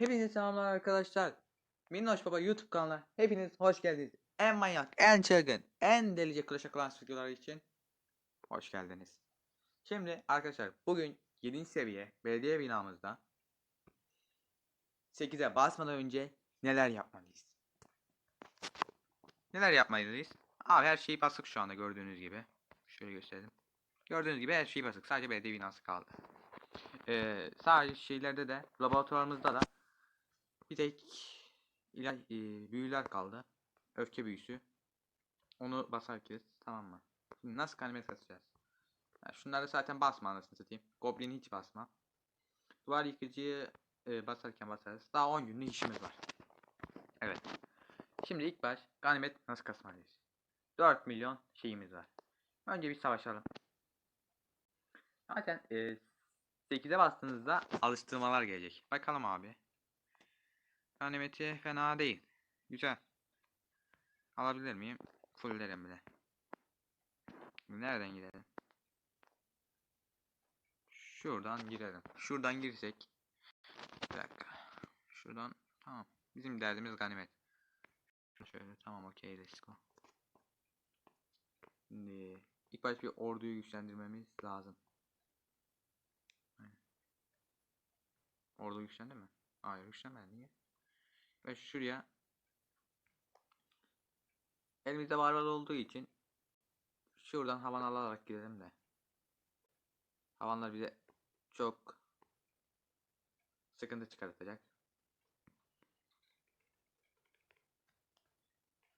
Hepinize selamlar arkadaşlar. Minnoş Baba YouTube kanalına hepiniz hoş geldiniz. En manyak, en çılgın, en delice Clash of Clans videoları için hoş geldiniz. Şimdi arkadaşlar bugün 7. seviye belediye binamızda 8'e basmadan önce neler yapmalıyız? Neler yapmalıyız? Abi her şeyi basık şu anda gördüğünüz gibi. Şöyle gösterelim. Gördüğünüz gibi her şeyi basık. Sadece belediye binası kaldı. Ee, sadece şeylerde de laboratuvarımızda da bir tek ilaç e, büyüler kaldı. Öfke büyüsü. Onu basarız tamam mı? Şimdi nasıl kalimet kasacağız? Ya şunları zaten basma anasını satayım. Goblin'i hiç basma. Duvar yıkıcıyı e, basarken basarız. Daha 10 günlük işimiz var. Evet. Şimdi ilk baş ganimet nasıl kasmalıyız? 4 milyon şeyimiz var. Önce bir savaşalım. Zaten e, 8'e bastığınızda alıştırmalar gelecek. Bakalım abi. Ganimeti fena değil. Güzel. Alabilir miyim? Fulllerim bile. Nereden girelim? Şuradan girelim. Şuradan girsek. Bir dakika. Şuradan tamam. Bizim derdimiz ganimet. Şöyle tamam okey let's go. Şimdi ilk baş bir orduyu güçlendirmemiz lazım. Ordu güçlendi mi? Hayır güçlenmedi. Niye? Ve şuraya elimizde barbar olduğu için şuradan havan alarak gidelim de. Havanlar bize çok sıkıntı çıkartacak.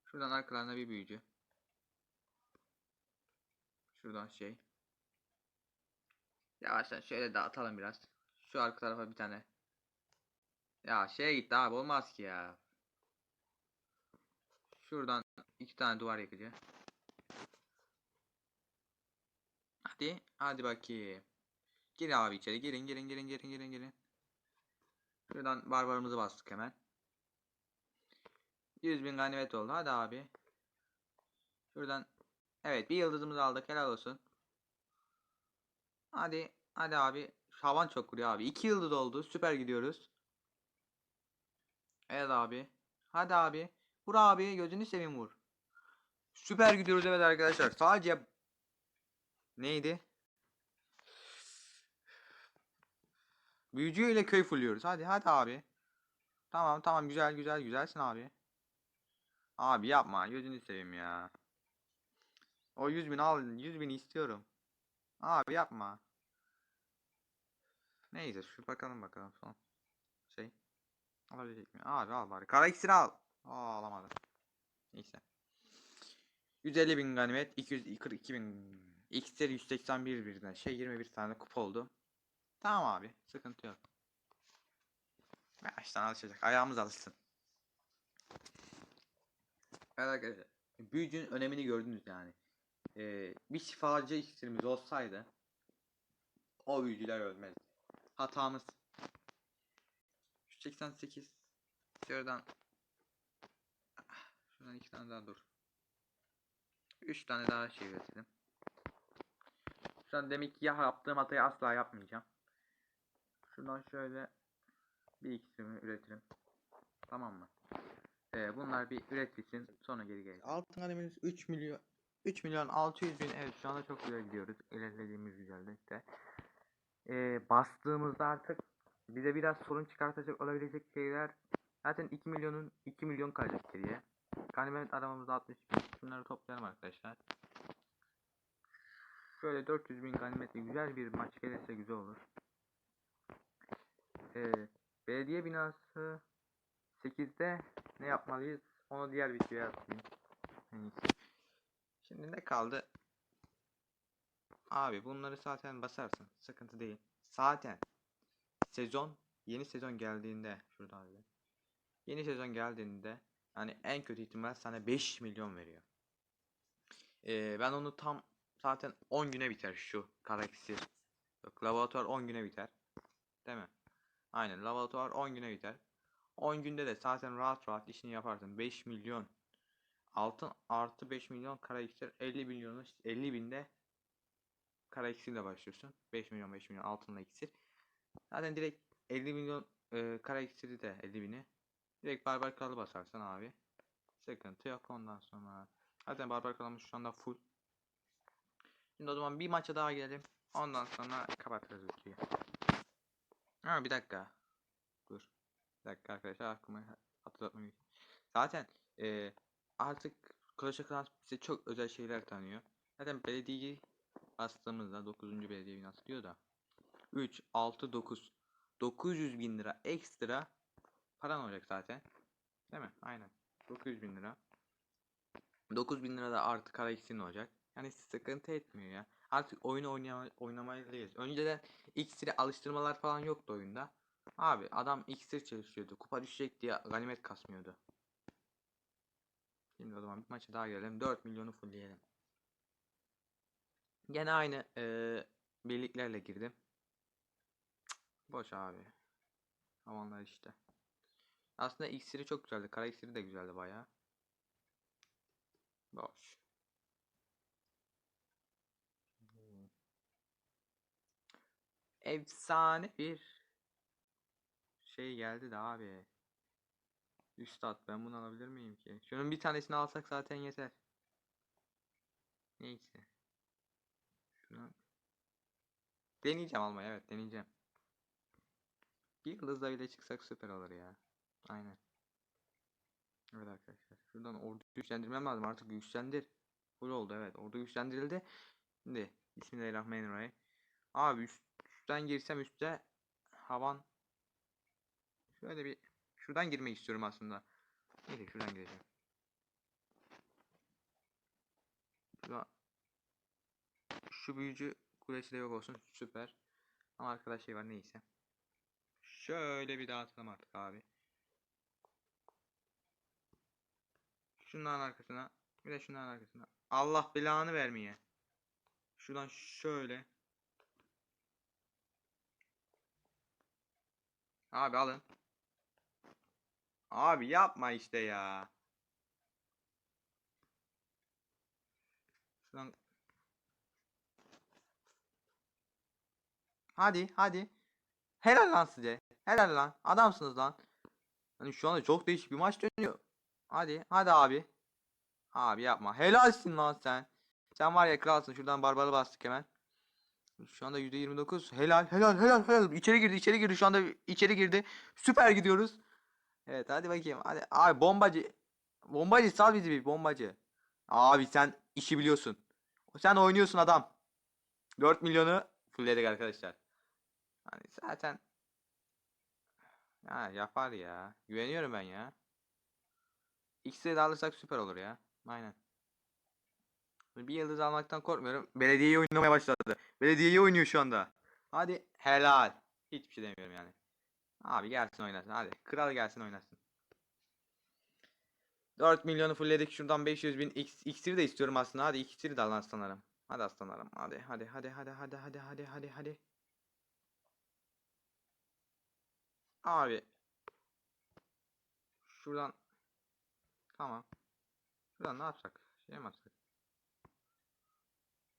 Şuradan arkalarına bir büyücü. Şuradan şey. Yavaştan şöyle dağıtalım biraz. Şu arka tarafa bir tane. Ya şeye gitti abi olmaz ki ya. Şuradan iki tane duvar yakıcı. Hadi, hadi bakayım. Gir abi içeri, girin, girin, girin, girin, girin, girin. Şuradan barbarımızı bastık hemen. 100 bin ganimet oldu. Hadi abi. Şuradan. Evet, bir yıldızımızı aldık. Helal olsun. Hadi, hadi abi. Havan çok vuruyor abi. 2 yıldız oldu. Süper gidiyoruz. Evet abi. Hadi abi. Vur abi. Gözünü seveyim vur. Süper gidiyoruz evet arkadaşlar. Sadece neydi? Büyücü ile köy fulluyoruz. Hadi hadi abi. Tamam tamam güzel güzel güzelsin abi. Abi yapma. Gözünü seveyim ya. O 100 bin al. 100 bin istiyorum. Abi yapma. Neyse şu bakalım bakalım son. Alabilecek mi? Abi al bari. Kara iksiri al. Aa alamadı. Neyse. 150 bin ganimet. 242 bin. İksir 181 birden. Şey 21 tane kupa oldu. Tamam abi. Sıkıntı yok. Baştan alışacak. Ayağımız alışsın. Evet arkadaşlar. Büyücünün önemini gördünüz yani. Ee, bir şifacı iksirimiz olsaydı o büyücüler ölmezdi. Hatamız. 188 şuradan şuradan iki tane daha dur. Üç tane daha şey üretelim. Şu an demek ki ya yaptığım hatayı asla yapmayacağım. Şuradan şöyle bir ikisini üretirim. Tamam mı? Ee, bunlar bir üretilsin sonra geri gelir. Altın kalemimiz 3 milyon 3 milyon 600 bin evet şu anda çok güzel gidiyoruz. İlerlediğimiz güzelde işte. Ee, bastığımızda artık bize biraz sorun çıkartacak olabilecek şeyler zaten 2 milyonun 2 milyon kalacak geriye. Ganimet aramamızda 60 bin. Şunları toplayalım arkadaşlar. Şöyle 400 bin ganimetle güzel bir maç gelirse güzel olur. Ee, belediye binası 8'de ne yapmalıyız? Onu diğer videoya atayım. Şimdi ne kaldı? Abi bunları zaten basarsın. Sıkıntı değil. Zaten sezon yeni sezon geldiğinde şuradan bir. Yeni sezon geldiğinde yani en kötü ihtimal sana 5 milyon veriyor. Ee, ben onu tam zaten 10 güne biter şu kara iksir. Yok laboratuvar 10 güne biter. Değil mi? Aynen laboratuvar 10 güne biter. 10 günde de zaten rahat rahat işini yaparsın. 5 milyon altın artı 5 milyon kara iksir 50 milyonu 50 binde kara iksirle başlıyorsun. 5 milyon 5 milyon altınla iksir. Zaten direkt 50 milyon e, kara iksiri de 50 bini. Direkt barbar kralı basarsan abi. Sıkıntı yok ondan sonra. Zaten barbar kralımız şu anda full. Şimdi o zaman bir maça daha girelim. Ondan sonra kapatırız videoyu. Ha bir dakika. Dur. Bir dakika arkadaşlar aklıma hatırlatmam gerekiyor. Zaten e, artık Clash of Clans bize çok özel şeyler tanıyor. Zaten belediyeyi bastığımızda 9. belediye binası diyor da 3, 6, 9 900 bin lira ekstra paran olacak zaten. Değil mi? Aynen. 900 bin lira. 9 bin lira da artı kara iksirin olacak. Yani sıkıntı etmiyor ya. Artık oyunu oynama, oynamalıyız. Önceden iksiri alıştırmalar falan yoktu oyunda. Abi adam iksir çalışıyordu. Kupa düşecek diye ganimet kasmıyordu. Şimdi o zaman bir maça daha gelelim. 4 milyonu fullleyelim. Gene aynı eee birliklerle girdim. Boş abi. Amanlar işte. Aslında iksiri çok güzeldi. Kara iksiri de güzeldi bayağı. Boş. Efsane bir şey geldi de abi. Üstad ben bunu alabilir miyim ki? Şunun bir tanesini alsak zaten yeter. Neyse. Şunu deneyeceğim almayı evet deneyeceğim. Bir yıldızla bile çıksak süper olur ya. Aynen. Evet arkadaşlar. Şuradan ordu güçlendirmem lazım artık güçlendir. Full oldu evet ordu güçlendirildi. Şimdi Bismillahirrahmanirrahim. Abi üst, üstten girsem üstte havan şöyle bir şuradan girmek istiyorum aslında. Neyse şuradan gireceğim. Şu büyücü kulesi de yok olsun süper. Ama arkadaş şey var neyse. Şöyle bir dağıtalım artık abi. Şunların arkasına. Bir de şunların arkasına. Allah belanı vermeye. Şuradan şöyle. Abi alın. Abi yapma işte ya. Şuradan. Hadi hadi. Helal lan size. Helal lan. Adamsınız lan. Hani şu anda çok değişik bir maç dönüyor. Hadi hadi abi. Abi yapma. Helalsin lan sen. Sen var ya kralsın. Şuradan barbarı bastık hemen. Şu anda %29. Helal helal helal helal. İçeri girdi içeri girdi. Şu anda içeri girdi. Süper gidiyoruz. Evet hadi bakayım. Hadi. Abi bombacı. Bombacı sal bizi bir bombacı. Abi sen işi biliyorsun. Sen oynuyorsun adam. 4 milyonu fullledik arkadaşlar. Hani zaten ha, yapar ya. Güveniyorum ben ya. X'e de alırsak süper olur ya. Aynen. Bir yıldız almaktan korkmuyorum. Belediyeyi oynamaya başladı. Belediyeyi oynuyor şu anda. Hadi helal. Hiçbir şey demiyorum yani. Abi gelsin oynasın hadi. Kral gelsin oynasın. 4 milyonu fullledik. Şuradan 500 bin X, iksiri de istiyorum aslında. Hadi iksiri de al aslanlarım. Hadi aslanlarım. Hadi hadi hadi hadi hadi hadi hadi hadi. Abi. Şuradan. Tamam. Şuradan ne yapsak? Şey mi yapsak?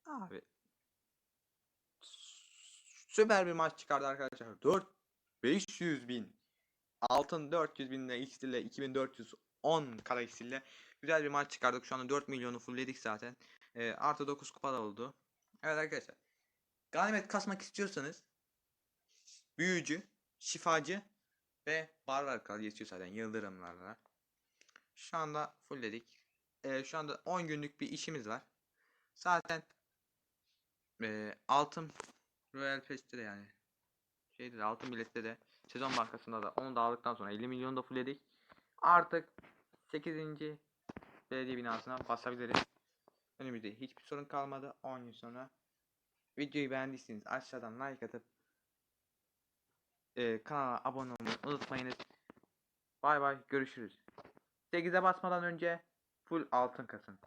Abi. Süper bir maç çıkardı arkadaşlar. 4 500 bin. Altın 400 binle X ile 2410 kara X ile güzel bir maç çıkardık. Şu anda 4 milyonu fullledik zaten. Ee, artı 9 kupa da oldu. Evet arkadaşlar. Ganimet kasmak istiyorsanız büyücü, şifacı ve barbar kral geçiyor zaten yıldırımlarla. Şu anda fullledik. Ee, şu anda 10 günlük bir işimiz var. Zaten e, altın Royal Pass'te de yani şeyde de altın bilette de sezon bankasında da onu da aldıktan sonra 50 milyonu da fullledik. Artık 8. belediye binasına basabiliriz. Önümüzde hiçbir sorun kalmadı. 10 gün sonra videoyu beğendiyseniz aşağıdan like atıp e, kanala abone olmayı unutmayınız. Bay bay görüşürüz. 8'e basmadan önce full altın kasın.